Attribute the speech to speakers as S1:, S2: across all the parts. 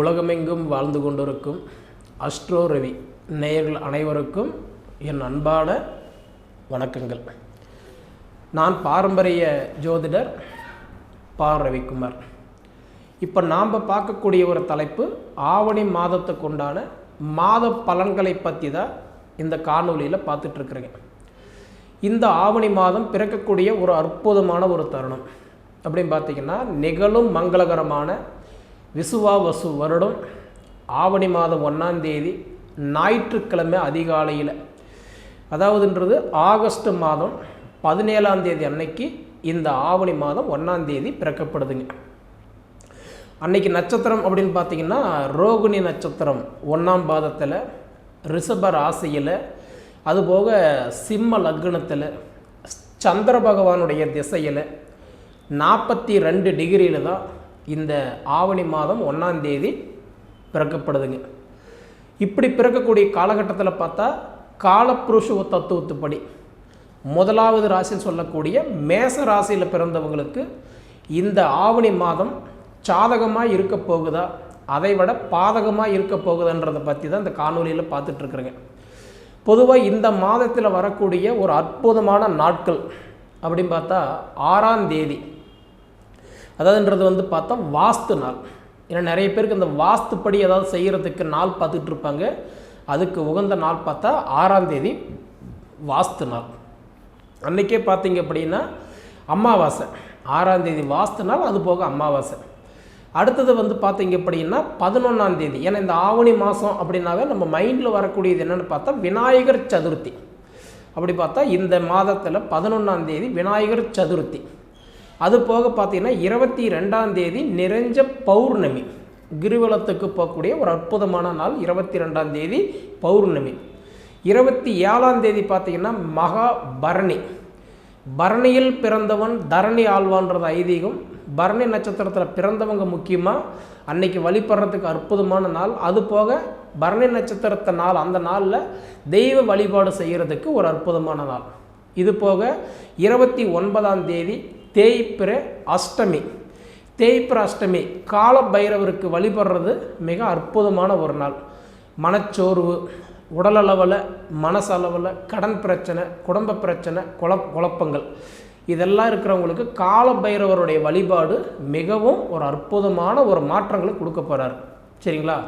S1: உலகமெங்கும் வாழ்ந்து கொண்டிருக்கும் அஸ்ட்ரோ ரவி நேயர்கள் அனைவருக்கும் என் அன்பான வணக்கங்கள். நான் பாரம்பரிய ஜோதிடர் பா. ரவிக்குமார். இப்போ நாம் பார்க்கக்கூடிய ஒரு தலைப்பு ஆவணி மாதத்துக்கு உண்டான மாத பலன்களை பற்றி தான் இந்த காணொலியில் பார்த்துட்ருக்குறேங்க இந்த ஆவணி மாதம் பிறக்கக்கூடிய ஒரு அற்புதமான ஒரு தருணம். அப்படின்னு பார்த்திங்கன்னா நிகழும் மங்களகரமான விசுவாவசு வருடம் ஆவணி மாதம் ஒன்றாம் தேதி ஞாயிற்றுக்கிழமை அதிகாலையில். அதாவதுன்றது ஆகஸ்ட் மாதம் பதினேழாம் தேதி அன்னைக்கு இந்த ஆவணி மாதம் ஒன்றாம் தேதி பிறக்கப்படுதுங்க. அன்னைக்கு நட்சத்திரம் அப்படின்னு பார்த்தீங்கன்னா ரோகிணி நட்சத்திரம் ஒன்றாம் பாதத்தில் ரிஷப ராசியில் அதுபோக சிம்ம லக்னத்தில் சந்திர பகவானுடைய திசையில் நாற்பத்தி ரெண்டு டிகிரியில் தான் இந்த ஆவணி மாதம் ஒன்றாம் தேதி பிறக்கப்படுதுங்க. இப்படி பிறக்கக்கூடிய காலகட்டத்தில் பார்த்தா காலப்புருஷ தத்துவத்துப்படி முதலாவது ராசின்னு சொல்லக்கூடிய மேச ராசியில் பிறந்தவங்களுக்கு இந்த ஆவணி மாதம் சாதகமாக இருக்க போகுதா அதை விட பாதகமாக இருக்க போகுதுன்றதை பற்றி தான் இந்த காணொலியில் பார்த்துட்ருக்குறேங்க பொதுவாக இந்த மாதத்தில் வரக்கூடிய ஒரு அற்புதமான நாட்கள் அப்படின்னு பார்த்தா ஆறாம் தேதி. அதாவதுன்றது வந்து பார்த்தா வாஸ்து நாள். ஏன்னா நிறைய பேருக்கு இந்த வாஸ்துப்படி ஏதாவது செய்கிறதுக்கு நாள் பார்த்துட்டு இருப்பாங்க அதுக்கு உகந்த நாள் பார்த்தா ஆறாம் தேதி வாஸ்து நாள். அன்றைக்கே பார்த்தீங்க அப்படின்னா அமாவாசை. ஆறாம் தேதி வாஸ்து நாள் அது போக அமாவாசை. அடுத்தது வந்து பார்த்தீங்க அப்படின்னா பதினொன்றாம் தேதி. ஏன்னா இந்த ஆவணி மாதம் அப்படின்னாவே நம்ம மைண்டில் வரக்கூடியது என்னென்னு பார்த்தா விநாயகர் சதுர்த்தி. அப்படி பார்த்தா இந்த மாதத்தில் பதினொன்றாம் தேதி விநாயகர் சதுர்த்தி. அது போக பார்த்தீங்கன்னா இருபத்தி ரெண்டாம் தேதி நிறைஞ்ச பௌர்ணமி. கிரிவலத்துக்கு போகக்கூடிய ஒரு அற்புதமான நாள் இருபத்தி ரெண்டாம் தேதி பௌர்ணமி. இருபத்தி ஏழாம் தேதி பார்த்தீங்கன்னா மகா பரணி. பரணியில் பிறந்தவன் தரணி ஆழ்வான்றது ஐதீகம். பரணி நட்சத்திரத்தில் பிறந்தவங்க முக்கியமாக அன்னைக்கு வழிபடுறதுக்கு அற்புதமான நாள். அது போக பரணி நட்சத்திரத்தை நாள் அந்த நாளில் தெய்வ வழிபாடு செய்கிறதுக்கு ஒரு அற்புதமான நாள். இது போக இருபத்தி ஒன்பதாம் தேதி தேய்பிர அஷ்டமி. தேய்பிர அஷ்டமி கால பைரவருக்கு வழிபடுறது மிக அற்புதமான ஒரு நாள். மனச்சோர்வு உடலளவில் மனசளவில் கடன் பிரச்சனை குடும்ப பிரச்சனை குழ குழப்பங்கள். இதெல்லாம் இருக்கிறவங்களுக்கு கால பைரவருடைய வழிபாடு மிகவும் ஒரு அற்புதமான ஒரு மாற்றங்களை கொடுக்க போகிறார் சரிங்களா?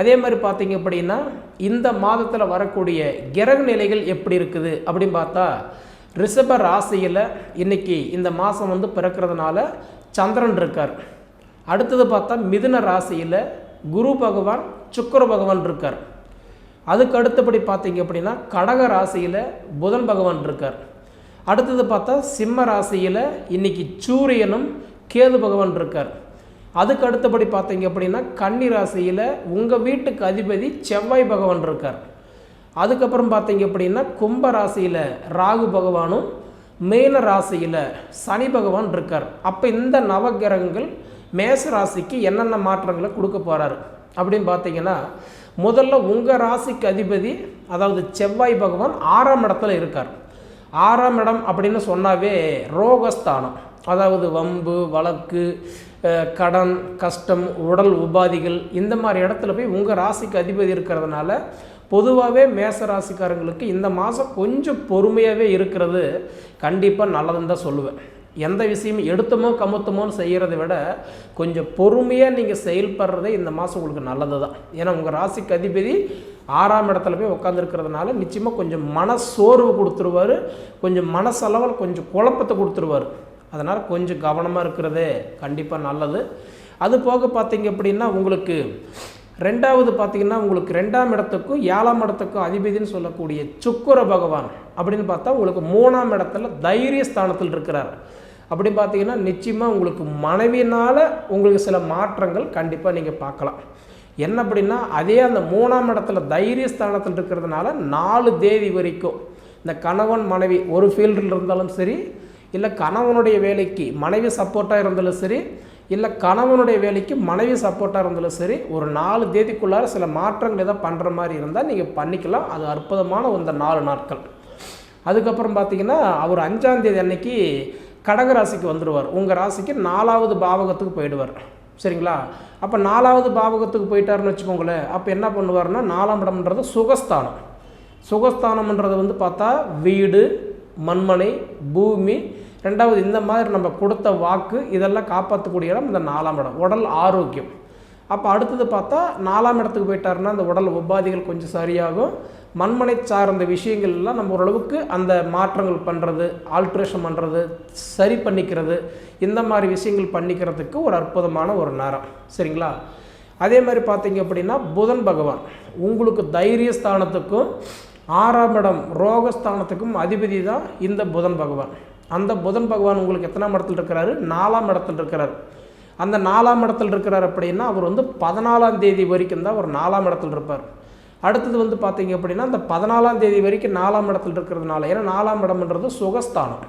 S1: அதே மாதிரி பார்த்தீங்க அப்படின்னா இந்த மாதத்தில் வரக்கூடிய கிரக நிலைகள் எப்படி இருக்குது அப்படின்னு பார்த்தா ரிஷப ராசியில் இன்னைக்கு இந்த மாதம் வந்து பிறக்கிறதுனால சந்திரன் இருக்கார். அடுத்தது பார்த்தா மிதுன ராசியில் குரு பகவான் சுக்கர பகவான் இருக்கார். அதுக்கு அடுத்தபடி பார்த்தீங்க அப்படின்னா கடக ராசியில் புதன் பகவான் இருக்கார். அடுத்தது பார்த்தா சிம்ம ராசியில் இன்னைக்கு சூரியனும் கேது பகவான் இருக்கார். அதுக்கு அடுத்தபடி பார்த்தீங்க அப்படின்னா கன்னி ராசியில் உங்கள் வீட்டுக்கு அதிபதி செவ்வாய் பகவான் இருக்கார். அதுக்கப்புறம் பார்த்தீங்க அப்படின்னா கும்ப ராசியில் ராகு பகவானும் மேன ராசியில் சனி பகவான் இருக்கார். அப்போ இந்த நவகிரகங்கள் மேச ராசிக்கு என்னென்ன மாற்றங்களை கொடுக்க போகிறாரு அப்படின்னு பார்த்தீங்கன்னா முதல்ல உங்கள் ராசிக்கு அதிபதி அதாவது செவ்வாய் பகவான் ஆறாம் இடத்துல இருக்கார். ஆறாம் இடம் அப்படின்னு சொன்னாவே ரோகஸ்தானம். அதாவது வம்பு வழக்கு கடன் கஷ்டம் உடல் உபாதிகள் இந்த மாதிரி இடத்துல போய் உங்கள் ராசிக்கு அதிபதி இருக்கிறதுனால பொதுவாகவே மேச ராசிக்காரங்களுக்கு இந்த மாதம் கொஞ்சம் பொறுமையாகவே இருக்கிறது. கண்டிப்பாக நல்லதுன்னு தான் சொல்லுவேன். எந்த விஷயமும் எடுத்தமோ கமுத்தமோன்னு செய்கிறத விட கொஞ்சம் பொறுமையாக நீங்கள் செயல்படுறதே இந்த மாதம் உங்களுக்கு நல்லது தான். ஏன்னா உங்கள் ராசிக்கு அதிபதி ஆறாம் இடத்துல போய் உட்காந்துருக்கிறதுனால நிச்சயமாக கொஞ்சம் மன சோர்வு கொடுத்துருவார். கொஞ்சம் மனசளவில் கொஞ்சம் குழப்பத்தை கொடுத்துருவார். அதனால் கொஞ்சம் கவனமாக இருக்கிறதே கண்டிப்பாக நல்லது. அது போக பார்த்தீங்க அப்படின்னா உங்களுக்கு ரெண்டாவது பார்த்தீங்கன்னா உங்களுக்கு ரெண்டாம் இடத்துக்கும் ஏழாம் இடத்துக்கும் அதிபதினு சொல்லக்கூடிய சுக்கர பகவான் அப்படின்னு பார்த்தா உங்களுக்கு மூணாம் இடத்துல தைரிய ஸ்தானத்தில் இருக்கிறார். அப்படி பார்த்தீங்கன்னா நிச்சயமாக உங்களுக்கு மனைவினால் உங்களுக்கு சில மாற்றங்கள் கண்டிப்பாக நீங்கள் பார்க்கலாம். என்ன அப்படின்னா அதே அந்த மூணாம் இடத்துல தைரிய ஸ்தானத்தில் இருக்கிறதுனால நாலு தேதி வரைக்கும் இந்த கணவன் மனைவி ஒரு ஃபீல்டில் இருந்தாலும் சரி இல்லை கணவனுடைய வேலைக்கு மனைவி சப்போர்ட்டாக இருந்தாலும் சரி இல்லை கணவனுடைய வேலைக்கு மனைவி சப்போர்ட்டாக இருந்தாலும் சரி ஒரு நாலு தேதிக்குள்ளார சில மாற்றங்கள் எதாவது பண்ணுற மாதிரி இருந்தால் நீங்கள் பண்ணிக்கலாம். அது அற்புதமான இந்த நாலு நாட்கள். அதுக்கப்புறம் பார்த்தீங்கன்னா அவர் அஞ்சாந்தேதி அன்னைக்கு கடக ராசிக்கு வந்துடுவார் உங்கள் ராசிக்கு நாலாவது பாவகத்துக்கு போயிடுவார். சரிங்களா? அப்போ நாலாவது பாவகத்துக்கு போயிட்டாருன்னு வச்சுக்கோங்களேன் அப்போ என்ன பண்ணுவாருன்னா நாலாம் இடம்ன்றது சுகஸ்தானம். சுகஸ்தானம்ன்றது வந்து பார்த்தா வீடு மண்மனை பூமி ரெண்டாவது இந்த மாதிரி நம்ம கொடுத்த வாக்கு இதெல்லாம் காப்பாற்றக்கூடிய இடம் இந்த நாலாம் இடம் உடல் ஆரோக்கியம். அப்போ அடுத்தது பார்த்தா நாலாம் இடத்துக்கு போயிட்டாருன்னா அந்த உடல் உபாதிகள் கொஞ்சம் சரியாகும். மண்மனை சார்ந்த விஷயங்கள்லாம் நம்ம ஓரளவுக்கு அந்த மாற்றங்கள் பண்ணுறது ஆல்ட்ரேஷன் பண்ணுறது சரி பண்ணிக்கிறது இந்த மாதிரி விஷயங்கள் பண்ணிக்கிறதுக்கு ஒரு அற்புதமான ஒரு நேரம். சரிங்களா? அதே மாதிரி பார்த்தீங்க அப்படின்னா புதன் பகவான் உங்களுக்கு தைரிய ஸ்தானத்துக்கும் ஆறாம் இடம் ரோகஸ்தானத்துக்கும் அதிபதி தான் இந்த புதன் பகவான். அந்த புதன் பகவான் உங்களுக்கு எத்தனாம் இடத்துல இருக்கிறாரு? நாலாம் இடத்துல இருக்கிறார். அந்த நாலாம் இடத்துல இருக்கிறார் அப்படின்னா அவர் வந்து பதினாலாம் தேதி வரைக்கும் தான் அவர் நாலாம் இடத்துல இருப்பார். அடுத்தது வந்து பார்த்தீங்க அப்படின்னா அந்த பதினாலாம் தேதி வரைக்கும் நாலாம் இடத்துல இருக்கிறதுனால ஏன்னா நாலாம் இடம்ன்றது சுகஸ்தானம்.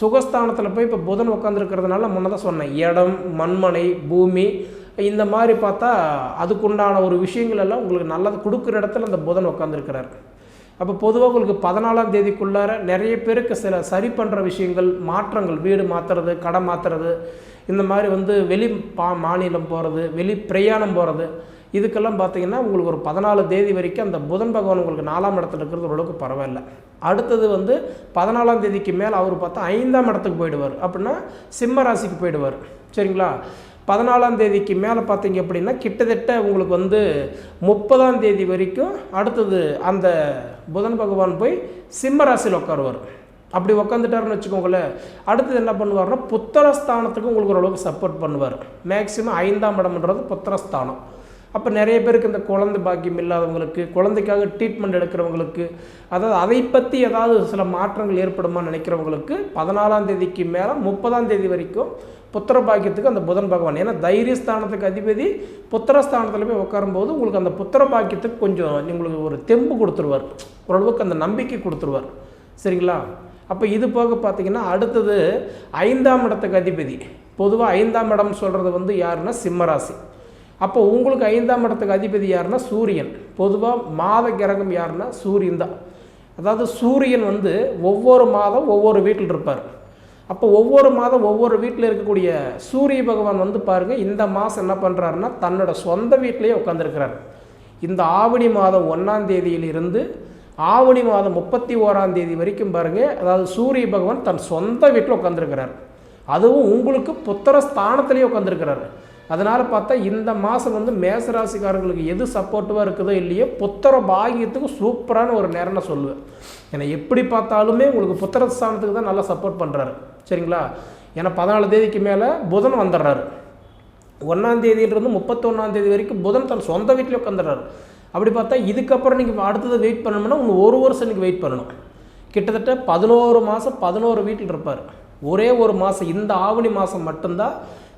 S1: சுகஸ்தானத்தில் போய் இப்போ புதன் உட்காந்துருக்கிறதுனால முன்னதான் சொன்னேன் இடம் மண்மனை பூமி இந்த மாதிரி பார்த்தா அதுக்குண்டான ஒரு விஷயங்கள் எல்லாம் உங்களுக்கு நல்லது கொடுக்குற இடத்துல அந்த புதன் உட்காந்துருக்கிறார் அப்போ பொதுவாக உங்களுக்கு பதினாலாம் தேதிக்குள்ளார நிறைய பேருக்கு சில சரி பண்ணுற விஷயங்கள் மாற்றங்கள் வீடு மாற்றுறது கடை மாற்றுறது இந்த மாதிரி வந்து வெளி பா மாநிலம் போகிறது வெளி பிரயாணம் போகிறது இதுக்கெல்லாம் பார்த்தீங்கன்னா உங்களுக்கு ஒரு பதினாலு தேதி வரைக்கும் அந்த புதன் பகவான் உங்களுக்கு நாலாம் இடத்துல இருக்கிறது ஓரளவுக்கு பரவாயில்ல. அடுத்தது வந்து பதினாலாம் தேதிக்கு மேலே அவர் பார்த்தா ஐந்தாம் இடத்துக்கு போயிடுவார். அப்படின்னா சிம்ம ராசிக்கு போயிடுவார். சரிங்களா? பதினாலாம் தேதிக்கு மேலே பார்த்தீங்க அப்படின்னா கிட்டத்தட்ட உங்களுக்கு வந்து முப்பதாம் தேதி வரைக்கும் அடுத்தது அந்த புதன் பகவான் போய் சிம்ம ராசியில் உட்காருவார். அப்படி உட்காந்துட்டாருன்னு வச்சுக்கோங்களேன் அடுத்தது என்ன பண்ணுவார்னா புத்திரஸ்தானத்துக்கு உங்களுக்கு ஓரளவுக்கு சப்போர்ட் பண்ணுவார். மேக்சிமம் ஐந்தாம் இடம்ன்றது புத்திரஸ்தானம். அப்போ நிறைய பேருக்கு இந்த குழந்தை பாக்கியம் இல்லாதவங்களுக்கு குழந்தைக்காக ட்ரீட்மெண்ட் எடுக்கிறவங்களுக்கு அதாவது அதை பற்றி ஏதாவது சில மாற்றங்கள் ஏற்படுமா நினைக்கிறவங்களுக்கு பதினாலாம் தேதிக்கு மேலே முப்பதாம் தேதி வரைக்கும் புத்திர பாக்கியத்துக்கு அந்த புதன் பகவான். ஏன்னா தைரியஸ்தானத்துக்கு அதிபதி புத்திரஸ்தானத்தில் போய் உட்காரும்போது உங்களுக்கு அந்த புத்திர பாக்கியத்துக்கு கொஞ்சம் உங்களுக்கு ஒரு தெம்பு கொடுத்துருவார். ஓரளவுக்கு அந்த நம்பிக்கை கொடுத்துருவார். சரிங்களா? அப்போ இது போக பார்த்தீங்கன்னா அடுத்தது ஐந்தாம் இடத்துக்கு அதிபதி. பொதுவாக ஐந்தாம் இடம் சொல்கிறது வந்து யாருன்னா சிம்மராசி அப்போ உங்களுக்கு ஐந்தாம் இடத்துக்கு அதிபதி யாருன்னா சூரியன். பொதுவாக மாத கிரகம் யாருன்னா சூரியன் தான். அதாவது சூரியன் வந்து ஒவ்வொரு மாதம் ஒவ்வொரு வீட்டில் இருப்பார். அப்போ ஒவ்வொரு மாதம் ஒவ்வொரு வீட்டில் இருக்கக்கூடிய சூரிய பகவான் வந்து பாருங்கள் இந்த மாதம் என்ன பண்ணுறாருன்னா தன்னோட சொந்த வீட்டிலேயே உட்காந்துருக்கிறார் இந்த ஆவணி மாதம் ஒன்றாம் தேதியிலிருந்து ஆவணி மாதம் முப்பத்தி ஓராம் தேதி வரைக்கும் பாருங்கள் அதாவது சூரிய பகவான் தன் சொந்த வீட்டில் உட்காந்துருக்கிறார் அதுவும் உங்களுக்கு புத்திர ஸ்தானத்திலேயே உட்காந்துருக்கிறாரு அதனால் பார்த்தா இந்த மாதம் வந்து மேசராசிக்காரர்களுக்கு எது சப்போர்ட்டிவாக இருக்குதோ இல்லையோ புத்திர பாகியத்துக்கு சூப்பரான ஒரு நேரம்னு சொல்லுவேன். ஏன்னா எப்படி பார்த்தாலுமே உங்களுக்கு புத்திர ஸ்தானத்துக்கு தான் நல்லா சப்போர்ட் பண்ணுறாரு சரிங்களா? ஏன்னா பதினாலு தேதிக்கு மேலே புதன் வந்துடுறாரு. ஒன்றாம் தேதியிலிருந்து முப்பத்தொன்னாம் தேதி வரைக்கும் புதன் தன் சொந்த வீட்டில் உட்காந்துடுறாரு அப்படி பார்த்தா இதுக்கப்புறம் நீங்கள் அடுத்தது வெயிட் பண்ணணும்னா உங்கள் ஒரு வருஷம் நீங்கள் வெயிட் பண்ணணும். கிட்டத்தட்ட பதினோரு மாதம் பதினோரு வீட்டில் இருப்பார். ஒரே ஒரு மாதம் இந்த ஆவணி மாதம் மட்டும்தான்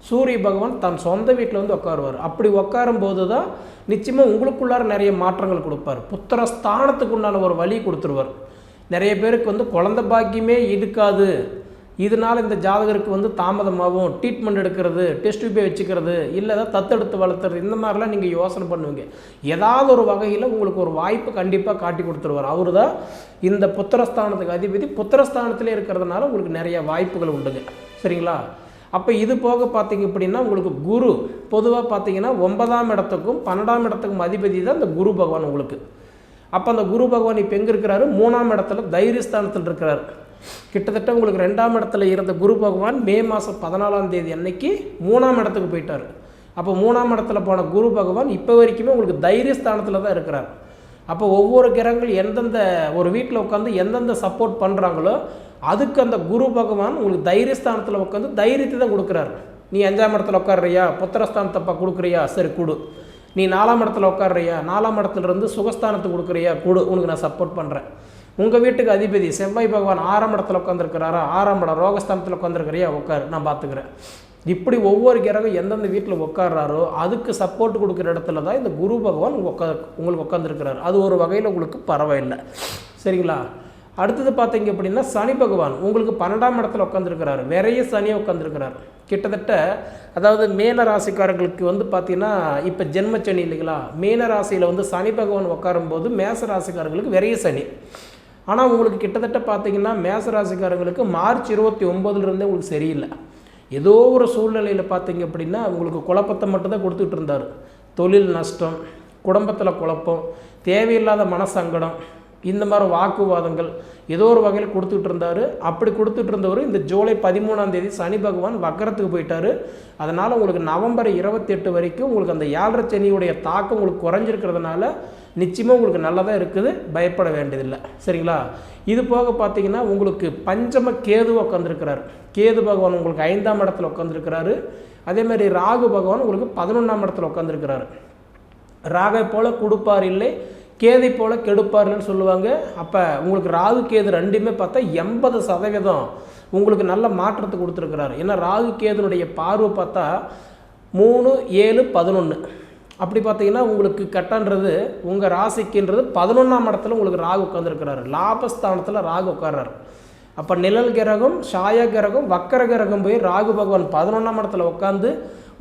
S1: சூரிய பகவான் தன் சொந்த வீட்டில் வந்து உட்காருவார் அப்படி உட்காரும் போது தான் நிச்சயமாக உங்களுக்குள்ளார நிறைய மாற்றங்கள் கொடுப்பார். புத்திர ஸ்தானத்துக்கு உண்டான ஒரு வழி கொடுத்துருவார். நிறைய பேருக்கு வந்து குழந்த பாக்கியமே இருக்காது. இதனால் இந்த ஜாதகருக்கு வந்து தாமதமாகும். ட்ரீட்மெண்ட் எடுக்கிறது டெஸ்ட் பே வச்சுக்கிறது இல்லை ஏதாவது தத்தெடுத்து வளர்த்துறது இந்த மாதிரிலாம் நீங்கள் யோசனை பண்ணுவீங்க. ஏதாவது ஒரு வகையில் உங்களுக்கு ஒரு வாய்ப்பு கண்டிப்பாக காட்டி கொடுத்துருவார். அவர் தான் இந்த புத்திரஸ்தானத்துக்கு அதிபதி. புத்திரஸ்தானத்திலே இருக்கிறதுனால உங்களுக்கு நிறைய வாய்ப்புகள் உண்டுங்க. சரிங்களா? அப்போ இது போக பார்த்தீங்க அப்படின்னா உங்களுக்கு குரு பொதுவாக பார்த்தீங்கன்னா ஒன்பதாம் இடத்துக்கும் பன்னெண்டாம் இடத்துக்கும் அதிபதி தான் இந்த குரு பகவான் உங்களுக்கு. அப்போ அந்த குரு பகவான் இப்போ எங்கே இருக்கிறாரு? மூணாம் இடத்துல தைரியஸ்தானத்தில் இருக்கிறார். கிட்டத்தட்ட உங்களுக்கு ரெண்டாம் இடத்துல இருந்த குரு பகவான் மே மாதம் பதினாலாம் தேதி அன்னைக்கு மூணாம் இடத்துக்கு போயிட்டார். அப்போ மூணாம் இடத்துல போன குரு பகவான் இப்போ வரைக்குமே உங்களுக்கு தைரியஸ்தானத்தில் தான் இருக்கிறார். அப்போ ஒவ்வொரு கிரகங்கள் எந்தெந்த ஒரு வீட்டில் உட்காந்து எந்தெந்த சப்போர்ட் பண்ணுறாங்களோ அதுக்கு அந்த குரு பகவான் உங்களுக்கு தைரியஸ்தானத்தில் உட்காந்து தைரியத்தை தான் கொடுக்குறாரு. நீ அஞ்சாம் இடத்துல உட்காடுறியா புத்திரஸ்தானத்தப்பா கொடுக்குறியா? சரி கொடு. நீ நாலாம் இடத்துல உட்காடுறியா நாலாம் இடத்துல இருந்து சுகஸ்தானத்துக்கு கொடுக்குறியா? கொடு. உனக்கு நான் சப்போர்ட் பண்ணுறேன் உங்கள் வீட்டுக்கு அதிபதி செவ்வாய் பகவான் ஆறாம் இடத்துல உட்காந்துருக்கிறாரா ஆறாம் இடம் ரோகஸ்தானத்தில் உட்காந்துருக்கிறியா உட்காரு. நான் பார்த்துக்கிறேன் இப்படி ஒவ்வொரு கிரகம் எந்தெந்த வீட்டில் உட்காடுறாரோ அதுக்கு சப்போர்ட் கொடுக்குற இடத்துல தான் இந்த குரு பகவான் உட்கா உங்களுக்கு உட்காந்துருக்கிறார் அது ஒரு வகையில் உங்களுக்கு பரவாயில்லை. சரிங்களா? அடுத்தது பார்த்தீங்க அப்படின்னா சனி பகவான் உங்களுக்கு பன்னெண்டாம் இடத்துல உட்காந்துருக்கிறாரு நிறைய சனியை உட்காந்துருக்கிறார் கிட்டத்தட்ட அதாவது மேன ராசிக்காரர்களுக்கு வந்து பார்த்தீங்கன்னா இப்போ ஜென்ம சனி இல்லைங்களா? மீன ராசியில் வந்து சனி பகவான் உட்காரும்போது மேச ராசிக்காரர்களுக்கு விரைய சனி. ஆனால் உங்களுக்கு கிட்டத்தட்ட பார்த்தீங்கன்னா மேச ராசிக்காரங்களுக்கு மார்ச் இருபத்தி ஒம்போதுலேருந்தே உங்களுக்கு சரியில்லை. ஏதோ ஒரு சூழ்நிலையில் பார்த்தீங்க அப்படின்னா உங்களுக்கு குழப்பத்தை மட்டும்தான் கொடுத்துட்டு இருந்தார். தொழில் நஷ்டம் குடும்பத்தில் குழப்பம் தேவையில்லாத மனசங்கடம் இந்த மாதிரி வாக்குவாதங்கள் ஏதோ ஒரு வகையில் கொடுத்துட்டு இருந்தார். அப்படி கொடுத்துட்டு இருந்தவர் இந்த ஜூலை பதிமூணாம் தேதி சனி பகவான் வக்கரத்துக்கு போயிட்டார். அதனால் உங்களுக்கு நவம்பர் இருபத்தெட்டு வரைக்கும் உங்களுக்கு அந்த ஏழரை சனியுடைய தாக்கம் உங்களுக்கு குறைஞ்சிருக்கிறதுனால நிச்சயமாக உங்களுக்கு நல்லதாக இருக்குது பயப்பட வேண்டியதில்லை. சரிங்களா? இது போக பார்த்தீங்கன்னா உங்களுக்கு பஞ்சம கேது உட்காந்துருக்கிறார் கேது பகவான் உங்களுக்கு ஐந்தாம் இடத்துல உட்காந்துருக்கிறாரு அதே மாதிரி ராகு பகவான் உங்களுக்கு பதினொன்றாம் இடத்துல உட்காந்துருக்கிறாரு ராகை போல் கொடுப்பார் இல்லை கேதை போல் கெடுப்பார்னு சொல்லுவாங்க. அப்போ உங்களுக்கு ராகு கேது ரெண்டுமே பார்த்தா எண்பது சதவீதம் உங்களுக்கு நல்ல மாற்றத்தை கொடுத்துருக்கிறாரு. ஏன்னா ராகு கேதுனுடைய பார்வை பார்த்தா மூணு ஏழு பதினொன்று அப்படி பார்த்தீங்கன்னா உங்களுக்கு கட்டன்றது உங்கள் ராசிக்குன்றது பதினொன்றாம் இடத்துல உங்களுக்கு ராகு உட்காந்துருக்கிறாரு லாபஸ்தானத்தில் ராகு உட்கார்றாரு. அப்போ நிழல் கிரகம் சாய கிரகம் வக்கர கிரகம் போய் ராகு பகவான் பதினொன்றாம் இடத்துல உட்காந்து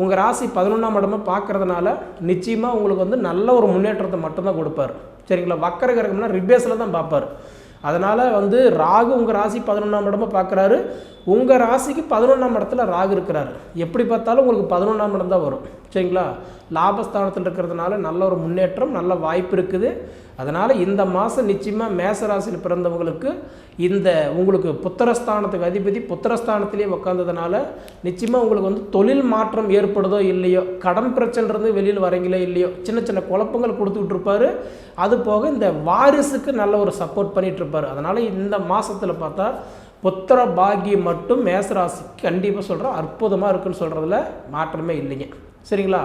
S1: உங்கள் ராசி பதினொன்றாம் இடமா பார்க்கறதுனால நிச்சயமாக உங்களுக்கு வந்து நல்ல ஒரு முன்னேற்றத்தை மட்டும்தான் கொடுப்பார். சரிங்களா? வக்கர கிரகம்னா ரிபேஸில் தான் பார்ப்பார். அதனால் வந்து ராகு உங்கள் ராசி பதினொன்றாம் இடமா பார்க்குறாரு. உங்கள் ராசிக்கு பதினொன்றாம் இடத்துல ராகு இருக்கிறாரு. எப்படி பார்த்தாலும் உங்களுக்கு பதினொன்றாம் இடம் தான் வரும். சரிங்களா? லாபஸ்தானத்தில் இருக்கிறதுனால நல்ல ஒரு முன்னேற்றம் நல்ல வாய்ப்பு இருக்குது. அதனால் இந்த மாதம் நிச்சயமாக மேச ராசியில் பிறந்தவங்களுக்கு இந்த உங்களுக்கு புத்திரஸ்தானத்துக்கு அதிபதி புத்திரஸ்தானத்திலேயே உட்காந்ததுனால நிச்சயமாக உங்களுக்கு வந்து தொழில் மாற்றம் ஏற்படுதோ இல்லையோ கடன் பிரச்சனைலேருந்து வெளியில் வரீங்களோ இல்லையோ சின்ன சின்ன குழப்பங்கள் கொடுத்துட்டு இருப்பார். அது போக இந்த வாரிசுக்கு நல்ல ஒரு சப்போர்ட் பண்ணிகிட்டு இருப்பார். அதனால் இந்த மாதத்தில் பார்த்தா புத்திர பாக்கியம் மட்டும் மேசராசிக்கு கண்டிப்பாக சொல்கிறோம் அற்புதமாக இருக்குன்னு சொல்கிறதுல மாற்றமே இல்லைங்க. சரிங்களா?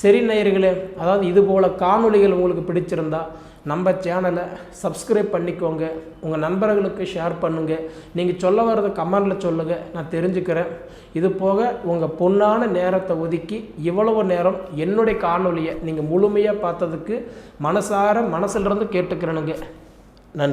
S1: சரி நேயர்களே அதாவது இது போல் காணொலிகள் உங்களுக்கு பிடிச்சிருந்தா நம்ம சேனலை சப்ஸ்கிரைப் பண்ணிக்கோங்க. உங்கள் நண்பர்களுக்கு ஷேர் பண்ணுங்கள் நீங்கள் சொல்ல வர்றதை கமெண்டில் சொல்லுங்கள் நான் தெரிஞ்சுக்கிறேன். இது போக உங்கள் பொன்னான நேரத்தை ஒதுக்கி இவ்வளவு நேரம் என்னுடைய காணொலியை நீங்கள் முழுமையாக பார்த்ததுக்கு மனசார மனசுலேருந்து கேட்டுக்கிறேனுங்க.